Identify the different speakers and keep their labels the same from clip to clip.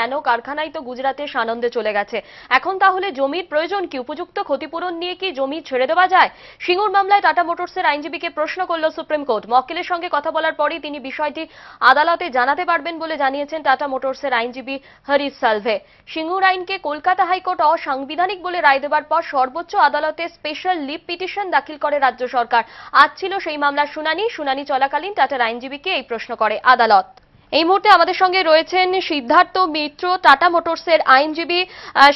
Speaker 1: কেন কারখানায় তো গুজরাটে সানন্দে চলে গেছে? এখন তাহলে জমির প্রয়োজন কি? উপযুক্ত ক্ষতিপূরণ নিয়ে কি জমি ছেড়ে দেওয়া যায়? সিঙ্গুর মামলায় টাটা মোটরসের আইনজীবীকে প্রশ্ন করল সুপ্রিম কোর্ট। মক্কেলের সঙ্গে কথা বলার পরই তিনি বিষয়টি আদালতে জানাতে পারবেন বলে জানিয়েছেন টাটা মোটরসের আইনজীবী হরিশ সালভে। সিঙ্গুর আইনকে কলকাতা হাইকোর্ট অসাংবিধানিক বলে রায় দেবার পর সর্বোচ্চ আদালতে স্পেশাল লিভ পিটিশন দাখিল করে রাজ্য সরকার। আজ ছিল সেই মামলার শুনানি। শুনানি চলাকালীন টাটার আইনজীবীকে এই প্রশ্ন করে আদালত। এই মুহূর্তে আমাদের সঙ্গে রয়েছেন সিদ্ধার্থ মিত্র টাটা মোটরসের আইনজীবী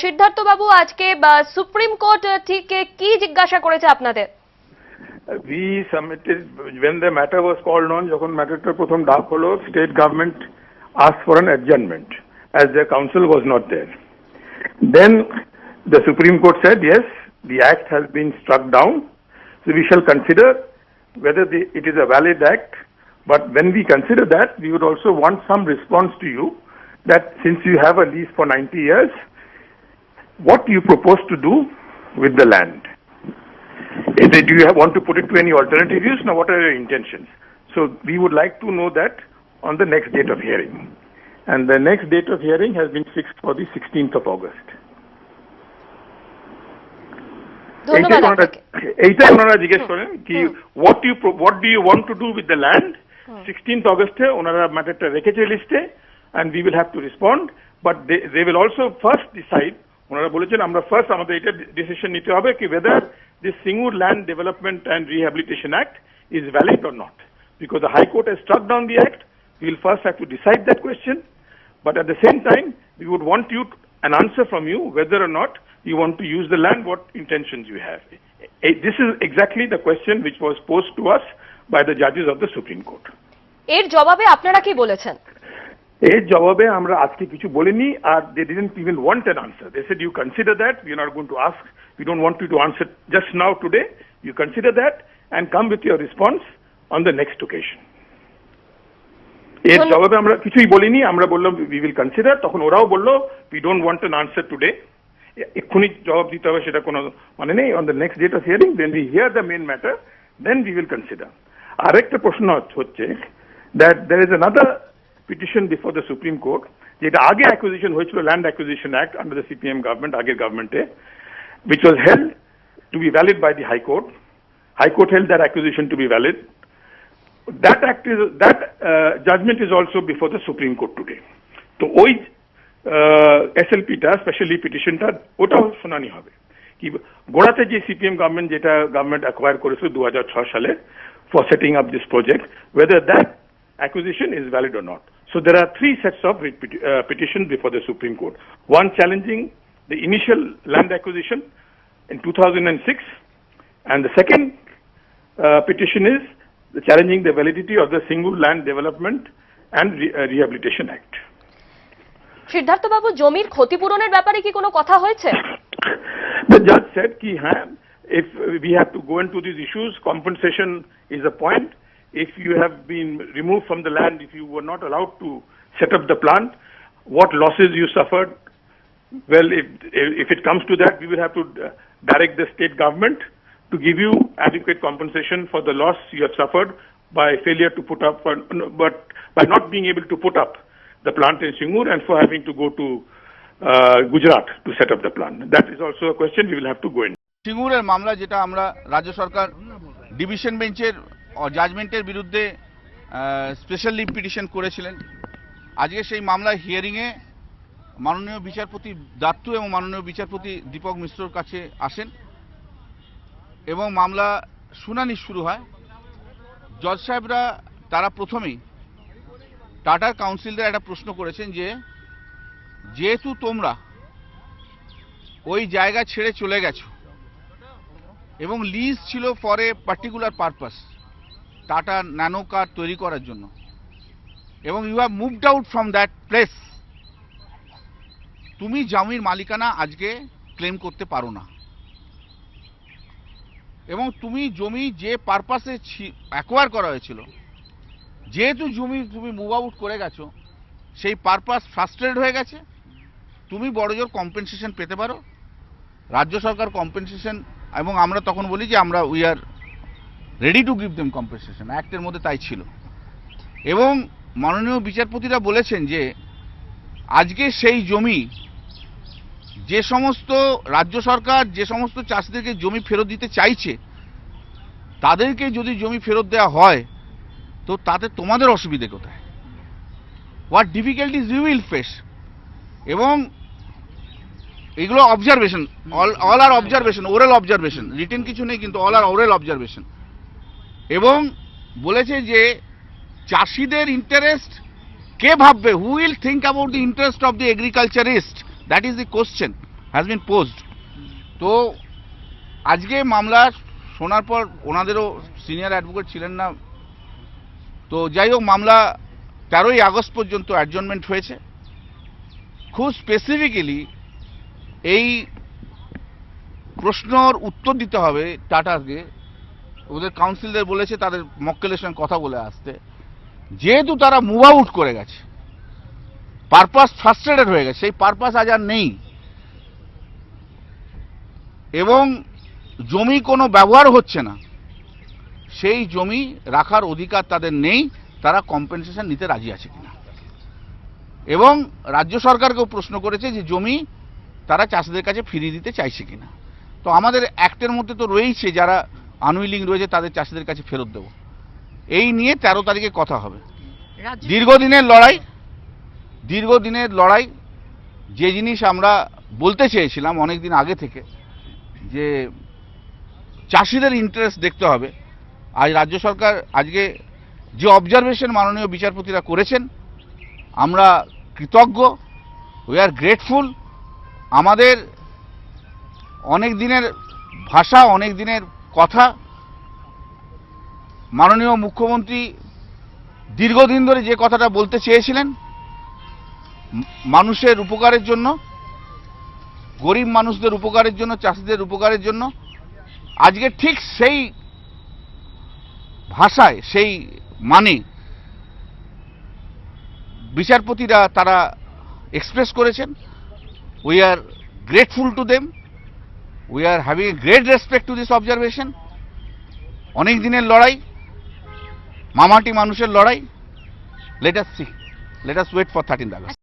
Speaker 1: সিদ্ধার্থ বাবু আজকে সুপ্রিম কোর্ট ঠিক কি জিজ্ঞাসা করেছে আপনাদের
Speaker 2: we submitted when the matter was called on যখন ম্যাটারটা প্রথম ডাক হলো state government asked for an adjournment as their counsel was not there then the supreme court said yes the act has been struck down so we shall consider whether the, it is a valid act but when we consider that we would also want some response to you that since you have a lease for 90 years what do you propose to do with the land Is it- Do you have- want to put it to any alternative use? Now, what are your intentions? So we would like to know that on the next date of hearing. And the next date of hearing has been fixed for the 16th of August.
Speaker 1: ধন্যবাদ
Speaker 2: এইটাই ওনারা-
Speaker 1: আপনাকে
Speaker 2: এইটাই ওনারা জিজ্ঞেস করেন কি what do you pro- what do you want to do with the land? 16th অগস্টে ওনারা ম্যাটারটা রেখেছে লিস্টে and we will have to respond but they they will also first decide ওনারা বলেছেন আমরা ফার্স্ট আমাদের এটা ডিসিশন নিতে হবে কি whether this Singur Land Development and Rehabilitation Act is valid or not because the High Court has struck down the act we will first have to decide that question but at the same time, we would want you to- an answer from you whether or not you want to use the land, what intentions you have. Eh, This is exactly the question which was posed to us by the judges of the Supreme Court.
Speaker 1: এর জবাবে আপনারা কি বলেছেন?
Speaker 2: এর জবাবে আমরা আজকে কিছু বলিনি আর didn't even want an answer. They said you consider that, we are not going to ask, we don't want you to answer just now today, you consider that and come with your response on the next occasion. এর জবাবে আমরা কিছুই বলিনি আমরা বললাম we will consider তখন ওরাও বলল we don't want an answer today এক্ষুনি জবাব দিতে হবে সেটা কোনো মানে নেই। On the next date of hearing then we hear the main matter then we will consider আরেকটা প্রশ্ন হচ্ছে That there is another petition before the Supreme Court যেটা আগে অ্যাকুইজিশন হয়েছিল land acquisition act under the CPM government আগের গভর্নমেন্টে which was held to be valid by the High Court. High Court held that acquisition to be valid. That act is that uh, judgment is also before the Supreme Court today. তো ওই এসএলপিটা specially পিটিশনটা ওটাও শুনানি হবে কি গোড়াতে যে CPM government যেটা government acquire করেছিল দু সালে for setting up this project whether that acquisition is valid or not. So there are three sets of writ peti- uh, petitions before the Supreme Court. One challenging the initial land acquisition in 2006, and the second uh, petition is the challenging the validity of the Single Land Development and Re- uh, Rehabilitation Act.
Speaker 1: Siddharth বাবু জমির ক্ষতিপূরণের ব্যাপারে কি কোনো কথা হয়েছে
Speaker 2: The judge said, ki, haan, if we have to go into these issues, compensation is a point. If you have been removed from the land, if you were not allowed to set up the plant, what losses you suffered? Well, if, if it comes to that, we will have to uh, direct the state government to give you adequate compensation for the loss you have suffered by failure to put up, uh, no, but by not being able to put up the plant in Singur and for having to go to uh, Gujarat to set up the plant. That is also a question we will have to go in.
Speaker 3: সিঙ্গুরের মামলা যেটা আমরা রাজ্য সরকার division বেঞ্চের জাজমেন্টের বিরুদ্ধে special leave petition করেছিলেন। আজকে সেই মামলা হিয়ারিংয়ে মাননীয় বিচারপতি দাত্তু এবং মাননীয় বিচারপতি দীপক মিশ্রর কাছে আসেন এবং মামলা শুনানি শুরু হয়। জজ সাহেবরা তারা প্রথমেই টাটার কাউন্সিলদের একটা প্রশ্ন করেছেন যে, যেহেতু তোমরা ওই জায়গা ছেড়ে চলে গেছো এবং লিজ ছিল for a particular purpose Tata nano car তৈরি করার জন্য। এবং you have moved out from that place তুমি জমির মালিকানা আজকে ক্লেম করতে পারো না। এবং তুমি জমি যে পারপাসে অ্যাকোয়ার করা হয়েছিল, যেহেতু জমি তুমি মুভ আউট করে গেছো, সেই পারপাস ফ্রাস্ট্রেটেড হয়ে গেছে। তুমি বড়জোর কম্পেনসেশন পেতে পারো। রাজ্য সরকার কম্পেনসেশন এবং আমরা তখন বলি যে আমরা we are ready to give them compensation অ্যাক্টের মধ্যে তাই ছিল। এবং মাননীয় বিচারপতিরা বলেছেন যে, আজকে সেই জমি, যে সমস্ত রাজ্য সরকার, যে সমস্ত চাষিদেরকে জমি ফেরত দিতে চাইছে, তাদেরকে যদি জমি ফেরত দেওয়া হয়, তো তাতে তোমাদের অসুবিধে কোথায়? What difficulties you will face এবং এগুলো অবজারভেশন অল অল আর অবজারভেশন ওরাল অবজারভেশন রিটেন কিছু নেই, কিন্তু অল আর ওরাল অবজারভেশন এবং বলেছে যে চাষিদের ইন্টারেস্ট কে ভাববে who will think about the interest of the agriculturist that is the question has been post তো আজকে মামলা শোনার পর ওনাদেরও সিনিয়র অ্যাডভোকেট ছিলেন না। তো যাই হোক, মামলা তেরোই আগস্ট পর্যন্ত অ্যাডজনমেন্ট হয়েছে। খুব স্পেসিফিক্যালি এই প্রশ্নর উত্তর দিতে হবে টাটাকে। ওদের কাউন্সিলদের বলেছে, তাদের মক্কেলের সঙ্গে কথা বলে আসতে। যেহেতু তারা মুভ আউট করে গেছে পারপাস ফ্রাস্ট্রেটেড হয়ে গেছে, সেই পারপাস আজ আর নেই। এবং জমি কোনো ব্যবহার হচ্ছে না। সেই জমি রাখার অধিকার তাদের নেই, তারা কম্পেনসেশন নিতে রাজি আছে কিনা। এবং রাজ্য সরকারকেও প্রশ্ন করেছে যে জমি তারা চাষিদের কাছে ফিরিয়ে দিতে চাইছে কিনা। তো আমাদের অ্যাক্টের মধ্যে তো রয়েছে যারা আনউইলিং রয়েছে তাদের চাষিদের কাছে ফেরত দেবো। এই নিয়ে তেরো তারিখে কথা হবে। দীর্ঘদিনের লড়াই দীর্ঘদিনের লড়াই যে জিনিস আমরা বলতে চেয়েছিলাম অনেক দিন আগে থেকে যে চাষিদের ইন্টারেস্ট দেখতে হবে। আজ রাজ্য সরকার আজকে যে অবজারভেশন মাননীয় বিচারপতিরা করেছেন আমরা কৃতজ্ঞ উই আর গ্রেটফুল আমাদের অনেক দিনের ভাষা অনেক দিনের কথা মাননীয় মুখ্যমন্ত্রী দীর্ঘদিন ধরে যে কথাটা বলতে চেয়েছিলেন, মানুষের উপকারের জন্য, গরিব মানুষদের উপকারের জন্য, চাষিদের উপকারের জন্য, আজকে ঠিক সেই ভাষায়, সেই মানে বিচারপতিরা তারা এক্সপ্রেস করেছেন we are grateful to them we are having great respect to this observation অনেক দিনের লড়াই, মামাটি মানুষের লড়াই। Let's see let's wait for thirteen August